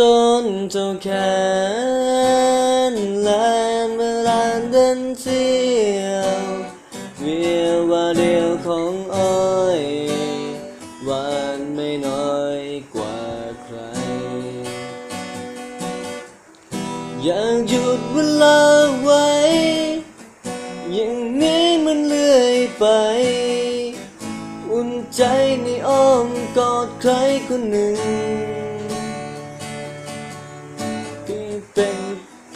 จนเจ้าแขนและเวลาเดินเที่ยวเวียว่าเดียวของอ้อยหวานไม่น้อยกว่าใคร อยากหยุดเวลาไว้ อย่างนี้มันเลื่อยไป อุ่นใจในอ้อมกอดใครคนหนึ่ง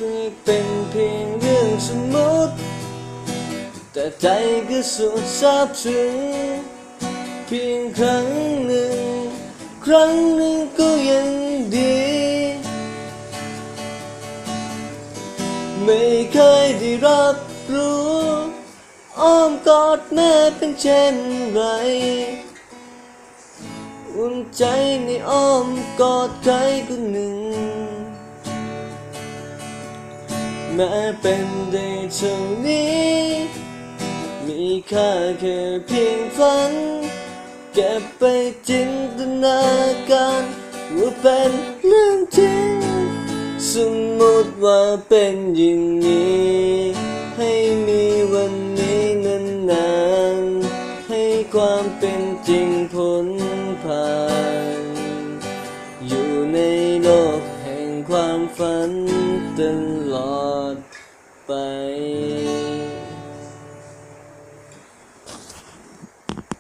ที่เป็นเพียงเรื่องสมมติ แต่ใจก็สุดซาบซึ้งเพียงครั้งหนึ่ง ครั้งหนึ่งก็ยังดี ไม่เคยได้รับรู้อ้อมกอดแม่เป็นเช่นไรอุ่นใจในอ้อมกอดใครคนหนึ่ง แม้เป็นได้เท่านี้ มีค่าแค่เพียงฝัน เก็บไปจินตนาการว่าเป็นเรื่องจริง สมมติว่าเป็นอย่างนี้ ให้มีวันนี้นานๆให้ความเป็นจริงพ้นผ่าน อยู่ในโลกแห่งความฝันตลอด ไป